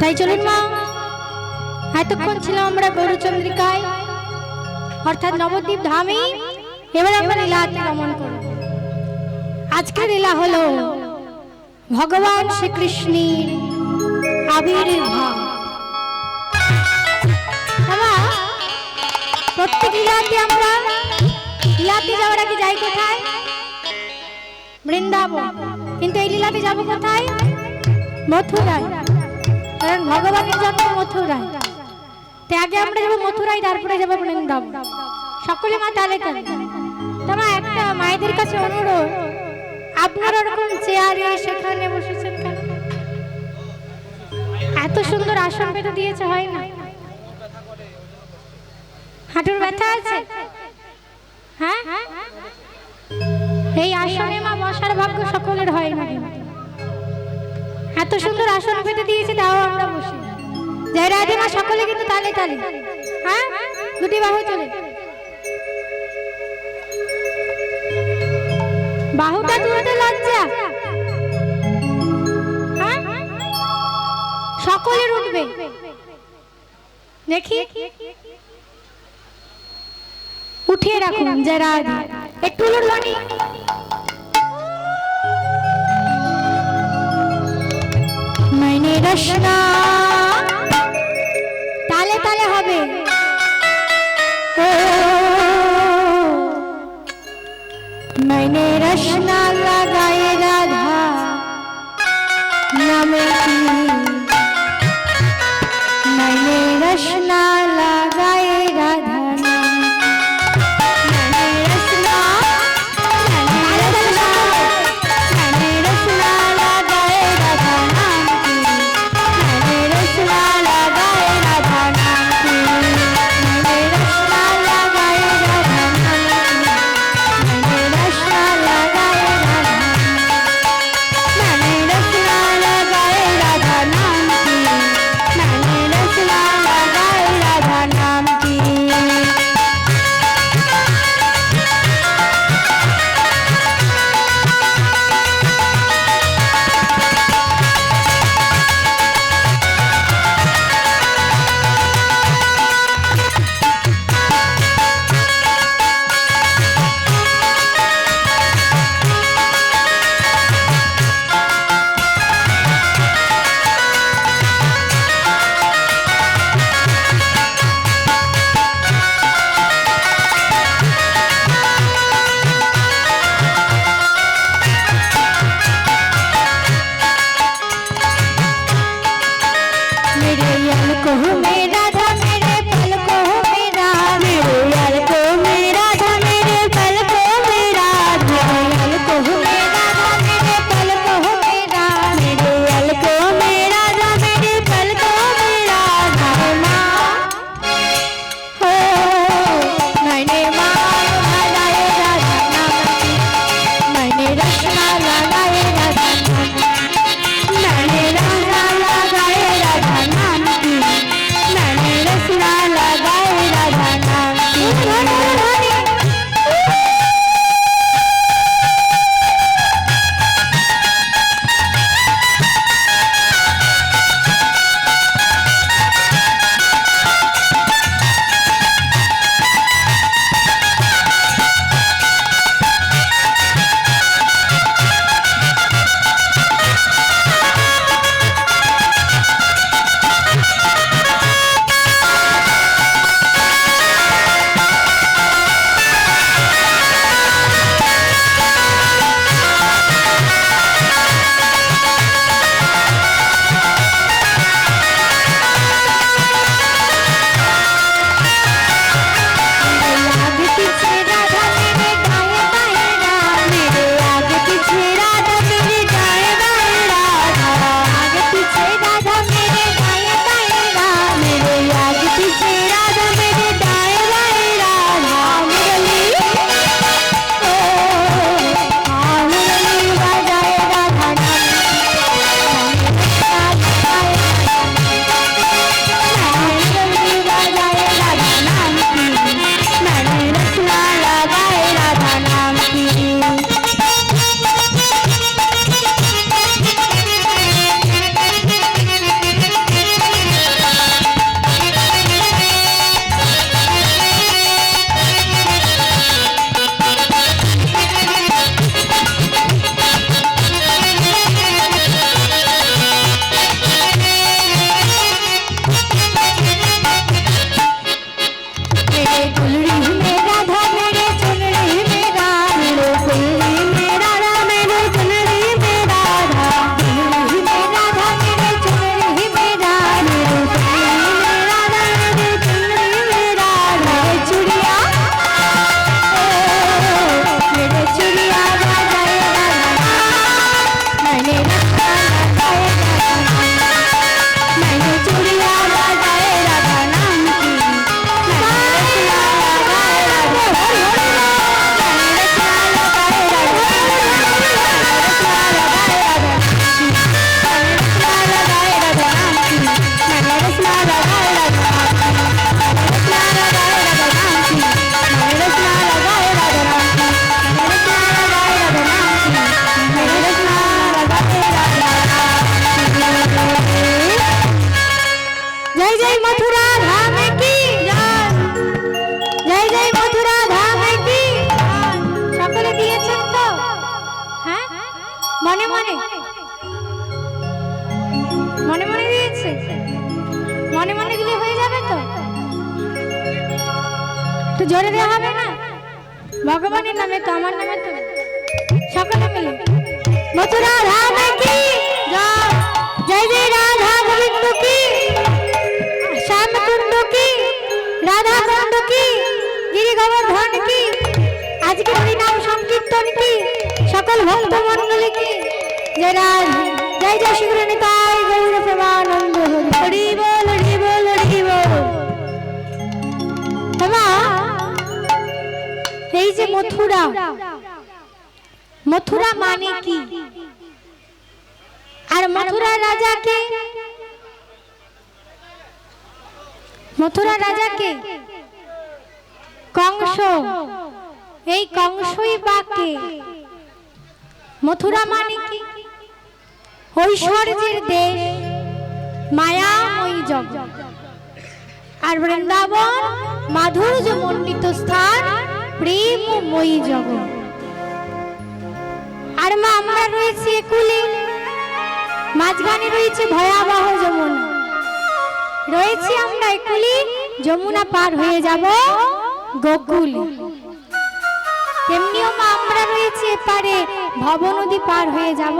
তাই চলুন মা। এতক্ষণ ছিলাম আমরা গৌরচন্দ্রিকায়। অর্থাৎ নবদ্বীপ ধামে। এবার আমরা লীলাতে গমন করব। আজকের লীলা হলো ভগবান শ্রীকৃষ্ণের আবির্ভাব। প্রত্যেক লীলাতে আমরা লীলাতে যাওয়ার আগে যাই কোথায়? বৃন্দাবন। কিন্তু এই লীলাতে যাব কোথায়? মথুরায়। কারণ ভগবানের জন্ম মথুরায়। তো আগে আমরা যাব মথুরায়, তারপরে যাব বৃন্দাবন। সকলে মা তালে তালে। তোমার একটা মায়েদের কাছে অনুরোধ, আপনারা ওরকম চেয়ারে সেখানে বসেছেন কেন? এত সুন্দর আসন পেতে দিয়েছে, হয় না? হাঁটুর ব্যথা আছে? হ্যাঁ? এই আসনে মা বসার ভাগ্য সকলের হয় না। এত সুন্দর আসন পেতে দিয়েছে, তাও আমরা বসি জয় রাধে মা, সকলে কিন্তু তালে তালে। হ্যাঁ? দুটি বাহু চলে। বাহুটা তুলতে লজ্জা। হ্যাঁ? সকলের উঠবে। দেখি। উঠিয়ে রাখুন, জয় রাধে। একটু উলুর বাণী मैंने रचना তালে তালে হবে ও मैंने रचना लगाए राधा नाम की मैंने रचना लगाए la la la মনে মনে দিলে হয়ে যাবে তো? তো জোরে দেওয়া হবে না? ভগবানের নামে তো আমার নামে তো সকলে মিলে। মথুরা রাধা কি? জয়। জয় রাধা গোবিন্দ কি? শ্যাম কুণ্ড কি? রাধা কুণ্ড কি? গিরি গোবর্ধন কি? আজকে হরিনাম সংকীর্তন কি? সকল ভক্ত মণ্ডলী কি? জয় রাধা। জয় জয় শ্রী নিতাই গৌর এই যে মথুরা। মথুরা মানে কি? আর মথুরা রাজা কে? মথুরা রাজা কে? কংস। এই কংসই বা কে? মথুরা মানে কি? ঐশ্বর্যের দেশ। মায়াময়ী আর বৃন্দাবন মাধুর্য মণ্ডিত স্থান প্রেমময়ী জগৎ আর মা, আমরা রয়েছি একুলে। মাঝখানে রয়েছে ভয়াবহ যমুনা। রয়েছি আমরা একুলি, যমুনা পার হয়ে যাব গোকুলে। তেমনিও মা, আমরা রয়েছি এপারে ভব নদী পার হয়ে যাব